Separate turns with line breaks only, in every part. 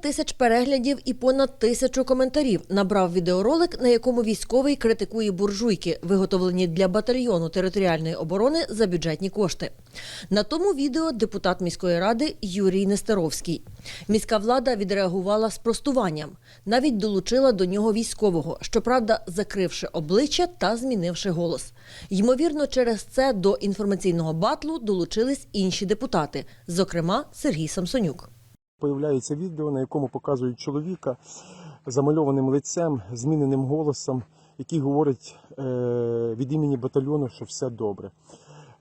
300 тисяч переглядів і понад тисячу коментарів набрав відеоролик, на якому військовий критикує буржуйки, виготовлені для батальйону територіальної оборони за бюджетні кошти. На тому відео депутат міської ради Юрій Нестеровський. Міська влада відреагувала спростуванням, навіть долучила до нього військового, щоправда, закривши обличчя та змінивши голос. Ймовірно, через це до інформаційного батлу долучились інші депутати, зокрема Сергій Самсонюк.
Появляється відео, на якому показують чоловіка замальованим лицем, зміненим голосом, який говорить е, від імені батальйону, що все добре.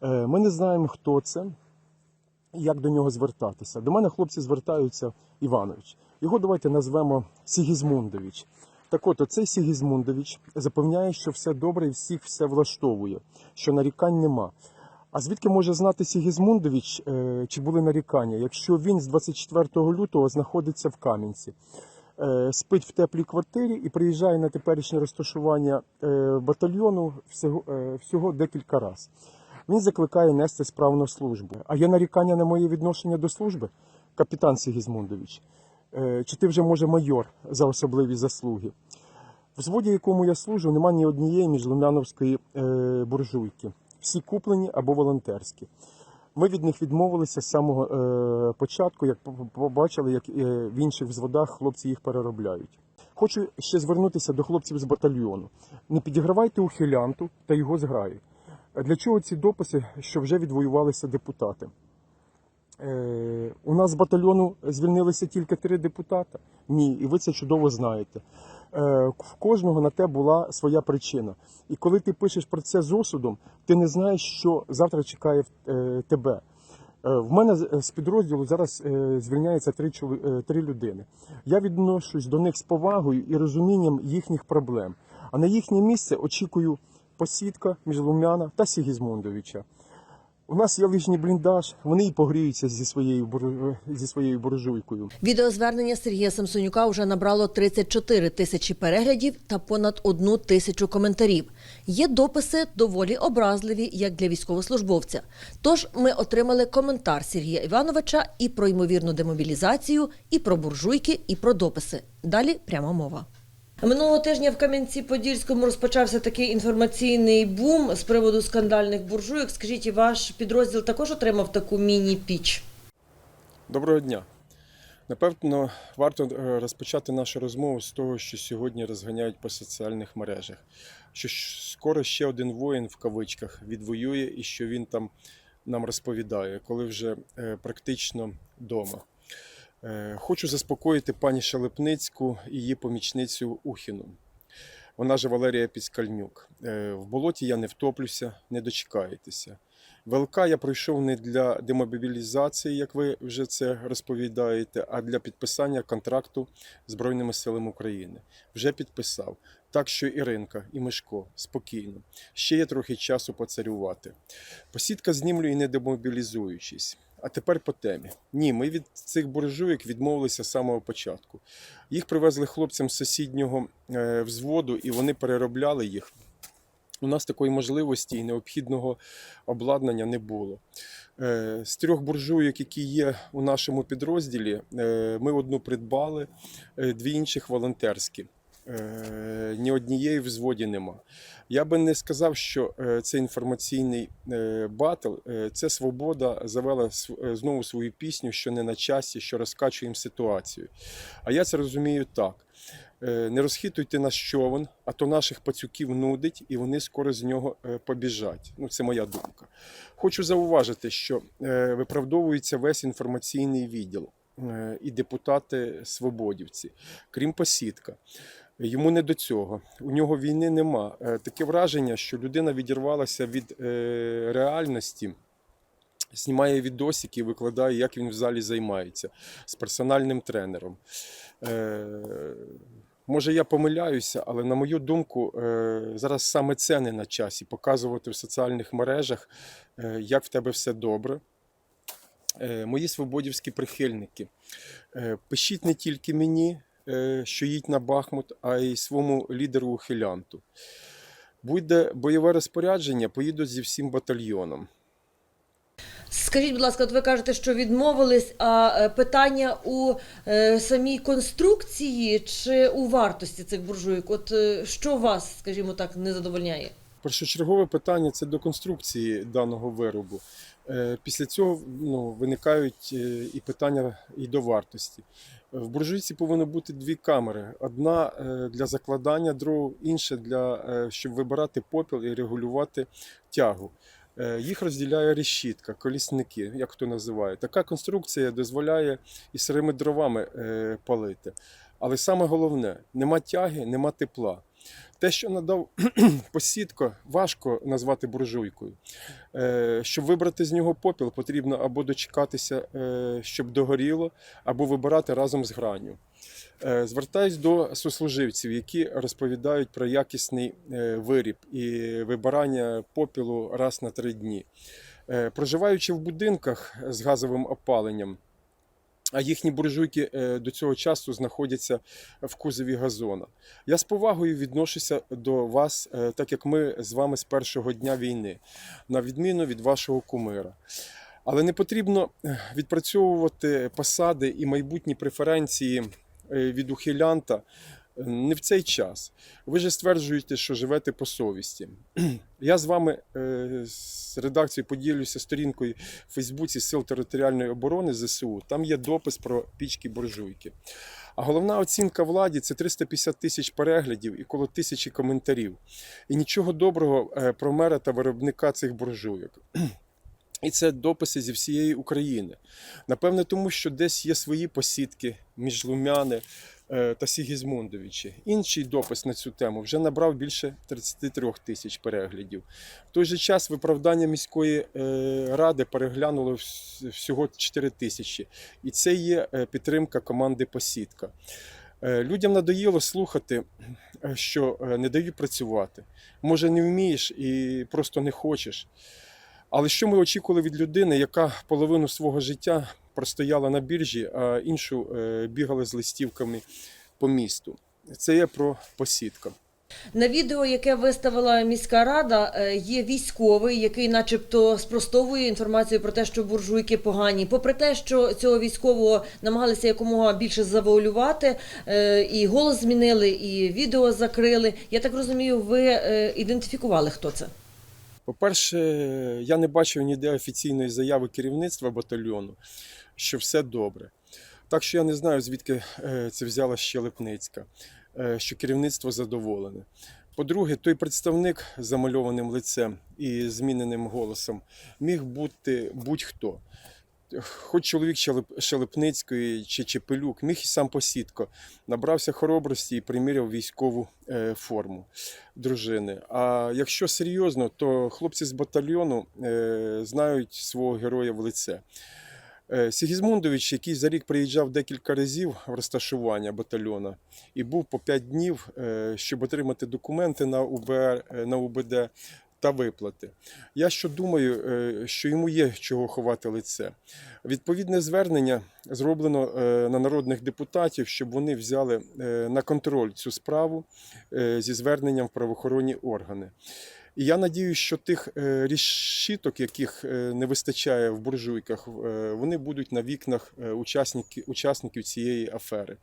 Е, ми не знаємо, хто це і як до нього звертатися. До мене хлопці звертаються Іванович. Його давайте назвемо Сігізмундович. Так от, оцей Сігізмундович запевняє, що все добре і всіх все влаштовує, що нарікань нема. А звідки може знати Сігізмундович, е, чи були нарікання, якщо він з 24 лютого знаходиться в Кам'янці, е, спить в теплій квартирі і приїжджає на теперішнє розташування е, батальйону всього, всього декілька разів. Він закликає нести справну службу. А є нарікання на моє відношення до служби, капітан Сігізмундович. Чи ти вже може майор за особливі заслуги? В зводі, якому я служу, немає ні однієї міжлумяновської е, буржуйки. Всі куплені або волонтерські. Ми від них відмовилися з самого е, початку, як побачили, як е, в інших взводах хлопці їх переробляють. Хочу ще звернутися до хлопців з батальйону. Не підігравайте ухилянту та його зграї. Для чого ці дописи, що вже відвоювалися депутати? Е, у нас з батальйону звільнилися тільки три депутата. Ні, і ви це чудово знаєте. Е, в кожного на те була своя причина. І коли ти пишеш про це з осудом, ти не знаєш, що завтра чекає е, тебе. Е, В мене з- підрозділу зараз звільняється три, три людини. Я відношусь до них з повагою і розумінням їхніх проблем. А на їхнє місце очікую посідка Міжлумяна та Сігізмундовича. У нас є лижній бліндаж, вони і погріються зі своєю бур- зі своєю буржуйкою.
Відеозвернення Сергія Самсонюка вже набрало 34 тисячі переглядів та понад одну тисячу коментарів. Є дописи доволі образливі, як для військовослужбовця. Тож ми отримали коментар Сергія Івановича і про ймовірну демобілізацію, і про буржуйки, і про дописи. Далі пряма мова. Минулого тижня в Кам'янці-Подільському розпочався такий інформаційний бум з приводу скандальних буржуйок. Скажіть, ваш підрозділ також отримав таку міні-піч?
Доброго дня. Напевно, варто е, розпочати нашу розмову з того, що сьогодні розганяють по соціальних мережах. Що скоро ще один воїн в кавичках відвоює і що він там нам розповідає, коли вже е, практично вдома. Е, Хочу заспокоїти пані Шелепницьку і її помічницю Ухіну. Вона же Валерія Піскальнюк. Е, В болоті я не втоплюся, не дочекаєтеся. ВЛК я пройшов не для демобілізації, як ви вже це розповідаєте, а для підписання контракту Збройними силами України. Вже підписав. Так що Іринка і Мишко спокійно. Ще є трохи часу поцарювати. Посідка знімлю і не демобілізуючись. А тепер по темі. Ні, ми від цих буржуйок відмовилися з самого початку. Їх привезли хлопцям з сусіднього е, взводу, і вони переробляли їх. У нас такої можливості і необхідного обладнання не було. Е, З трьох буржуйок, які є у нашому підрозділі, е, ми одну придбали, дві інших волонтерські. Е, Ні однієї в взводі нема. Я би не сказав, що е, це інформаційний е, батл. Це свобода завела знову свою пісню, що не на часі, що розкачуємо ситуацію. А я це розумію так. Не розхитуйте наш човен, а то наших пацюків нудить, і вони скоро з нього побіжать. Ну, це моя думка. Хочу зауважити, що виправдовується весь інформаційний відділ і депутати свободівці, крім посідка. Йому не до цього. У нього війни нема. Е, Таке враження, що людина відірвалася від е, реальності. Знімає відосики, викладає, як він в залі займається з персональним тренером. Е, може, я помиляюся, але на мою думку, зараз саме це не на часі показувати в соціальних мережах, як в тебе все добре. Мої свободівські прихильники. Пишіть не тільки мені, що їдь на Бахмут, а й своєму лідеру ухилянту. Буде бойове розпорядження, поїду зі всім батальйоном.
Скажіть, будь ласка, от ви кажете, що відмовились, а е, питання у е, самій конструкції чи у вартості цих буржуйок? От е, що вас, скажімо так, не задовольняє?
Першочергове питання це до конструкції даного виробу. Е, Після цього ну, виникають е, і питання і до вартості. В буржуйці повинно бути дві камери: одна е, для закладання дров, інша для щоб вибирати попіл і регулювати тягу. Їх розділяє решітка, колісники, як хто називає. Така конструкція дозволяє і сирими дровами палити. Але саме головне, нема тяги, нема тепла. Те, що надав посідко, важко назвати буржуйкою. Е, Щоб вибрати з нього попіл, потрібно або дочекатися, е, щоб догоріло, або вибирати разом з гранню. Е, Звертаюсь до сослуживців, які розповідають про якісний виріб і вибирання попілу раз на три дні. Проживаючи в будинках з газовим опаленням, а їхні буржуйки е, до цього часу знаходяться в кузові газона. Я з повагою відношуся до вас, е, так як ми з вами з першого дня війни, на відміну від вашого кумира. Але не потрібно е, відпрацьовувати посади і майбутні преференції від ухилянта не в цей час. Ви же стверджуєте, що живете по совісті. Я з вами е, з редакцією поділюся сторінкою в Фейсбуці Сил територіальної оборони ЗСУ. Там є допис про пічки буржуйки. А головна оцінка владі це 350 тисяч переглядів і коло тисячі коментарів. І нічого доброго е, про мера та виробника цих буржуйок. І це дописи зі всієї України. Напевне, тому що десь є свої посідки між Лумяни та Сігізмундовичі. Інший допис на цю тему вже набрав більше 33 тисяч переглядів. В той же час виправдання міської е, ради переглянуло всього 4 тисячі. І це є е, підтримка команди Посідка. Е, Людям надоїло слухати, е, що е, не дають працювати. Може, не вмієш і просто не хочеш. Але що ми очікували від людини, яка половину свого життя простояла на біржі, а іншу е, бігала з листівками по місту? Це є про посідка.
На відео, яке виставила міська рада, е, є військовий, який, начебто, спростовує інформацію про те, що буржуйки погані. Попри те, що цього військового намагалися якомога більше завуалювати, е, і голос змінили, і відео закрили. Я так розумію, ви ідентифікували, хто це.
По-перше, я не бачив ніде офіційної заяви керівництва батальйону, що все добре. Так що я не знаю, звідки е, це взяла Щелепницька, е, що керівництво задоволене. По-друге, той представник з замальованим лицем і зміненим голосом міг бути будь-хто. Хоч чоловік Щелепницької чи Чепелюк, міг і сам посідко, набрався хоробрості і приміряв військову е, форму дружини. А якщо серйозно, то хлопці з батальйону знають свого героя в лице. Е, Сігізмундович, який за рік приїжджав декілька разів в розташування батальйона і був по 5 днів, е, щоб отримати документи на УБР, е, на УБД та виплати. Я що думаю, що йому є чого ховати лице. Відповідне звернення зроблено на народних депутатів, щоб вони взяли на контроль цю справу зі зверненням в правоохоронні органи. І я надію, що тих е, рішіток, яких е, не вистачає в буржуйках, е, вони будуть на вікнах учасників цієї афери.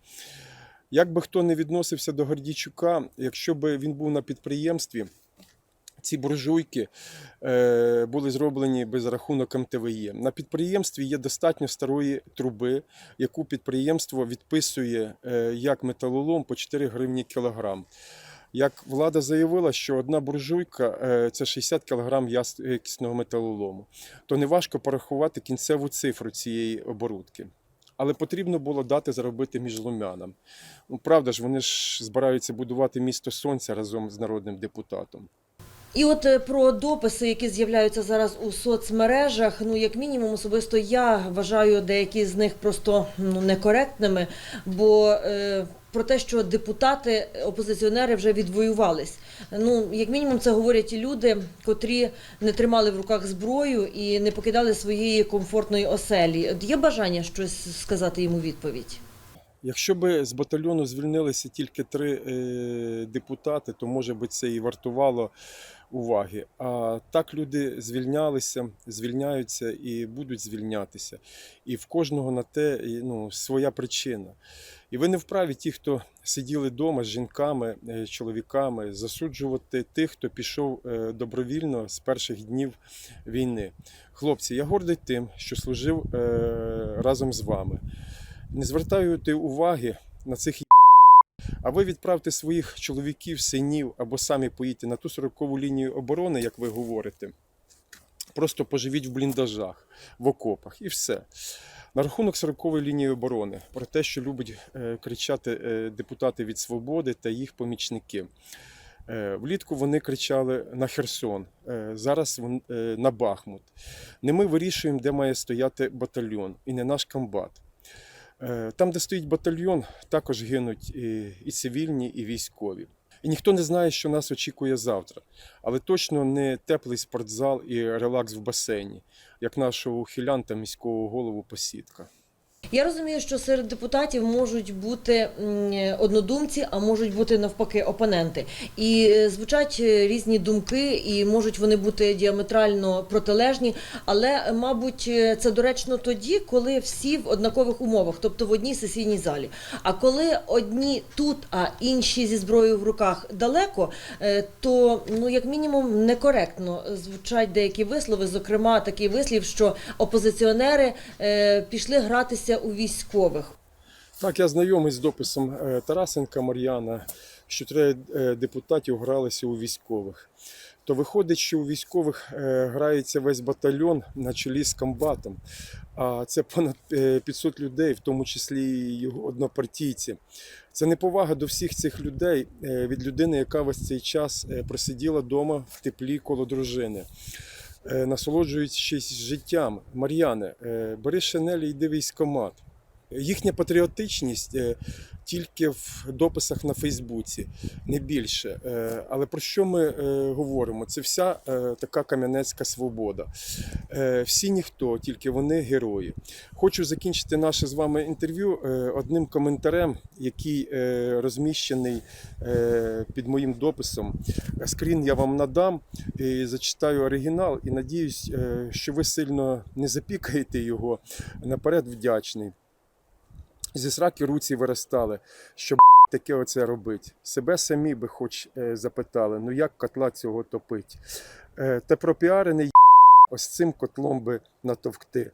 Як би хто не відносився до Гордійчука, якщо б він був на підприємстві, ці буржуйки були зроблені без рахунок МТВЄ. На підприємстві є достатньо старої труби, яку підприємство відписує як металолом по 4 гривні кілограм. Як влада заявила, що одна буржуйка е, це 60 кг якісного металолому, то неважко порахувати кінцеву цифру цієї оборудки. Але потрібно було дати заробити між лумянам. Ну, правда ж, вони ж збираються будувати місто сонця разом з народним депутатом.
І от е, про дописи, які з'являються зараз у соцмережах, ну як мінімум, особисто я вважаю деякі з них просто ну некоректними, бо е, про те, що депутати, опозиціонери вже відвоювались. Ну, як мінімум, це говорять і люди, котрі не тримали в руках зброю і не покидали своєї комфортної оселі. От Є бажання щось сказати йому відповідь?
Якщо б з батальйону звільнилися тільки три е, депутати, то може би це і вартувало уваги. А так люди звільнялися, звільняються і будуть звільнятися. І в кожного на те ну, своя причина. І ви не вправі ті, хто сиділи вдома з жінками, е, чоловіками, засуджувати тих, хто пішов е, добровільно з перших днів війни. Хлопці, я гордий тим, що служив разом з вами. Не звертайте уваги на цих а ви відправте своїх чоловіків, синів або самі поїдьте на ту 40-ку лінію оборони, як ви говорите. Просто поживіть в бліндажах, в окопах і все. На рахунок 40-ї лінії оборони, про те, що любять е, кричати е, депутати від свободи та їх помічники. Е, Влітку вони кричали на Херсон, зараз на Бахмут. Не ми вирішуємо, де має стояти батальйон, і не наш комбат. Е, Там, де стоїть батальйон, також гинуть і, цивільні, і військові. І ніхто не знає, що нас очікує завтра. Але точно не теплий спортзал і релакс в басейні, як нашого ухилянта міського голову посідка.
Я розумію, що серед депутатів можуть бути однодумці, а можуть бути навпаки опоненти. І е, звучать е, різні думки, і можуть вони бути діаметрально протилежні. Але, е, мабуть, це доречно тоді, коли всі в однакових умовах, тобто в одній сесійній залі. А коли одні тут, а інші зі зброєю в руках далеко, то ну як мінімум некоректно звучать деякі вислови. Зокрема, такий вислів, що опозиціонери пішли гратися у військових.
Так, я знайомий з дописом е, Тарасенка Мар'яна, що троє е, депутатів гралися у військових. То виходить, що у військових е, грається весь батальйон на чолі з комбатом. А це понад е, 500 людей, в тому числі його однопартійці. Це неповага до всіх цих людей від людини, яка весь цей час просиділа вдома в теплі коло дружини. Е, Насолоджуючись життям, Мар'яне, е, бери шинелі йди військомат. Їхня патріотичність е, тільки в дописах на Фейсбуці, не більше. Е, Але про що ми е, говоримо? Це вся така кам'янецька свобода. Всі ніхто, тільки вони герої. Хочу закінчити наше з вами інтерв'ю одним коментарем, який розміщений під моїм дописом. Скрін я вам надам і зачитаю оригінал, і надіюсь, що ви сильно не запікаєте його. Наперед вдячний. Зі сраки руці виростали, щоб таке оце робить. Себе самі би хоч е, запитали, ну як котла цього топить. Е, Та пропіарений ось цим котлом би натовкти,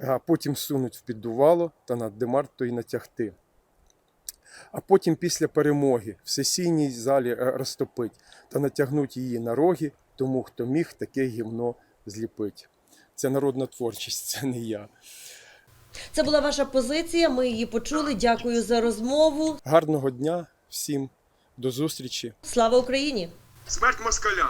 а потім сунуть в піддувало та над демарто й натягти. А потім після перемоги в сесійній залі е, розтопить та натягнуть її на роги, тому хто міг таке гівно зліпить. Це народна творчість, це не я.
Це була ваша позиція. Ми її почули. Дякую за розмову.
Гарного дня всім, до зустрічі.
Слава Україні!
Смерть москалям!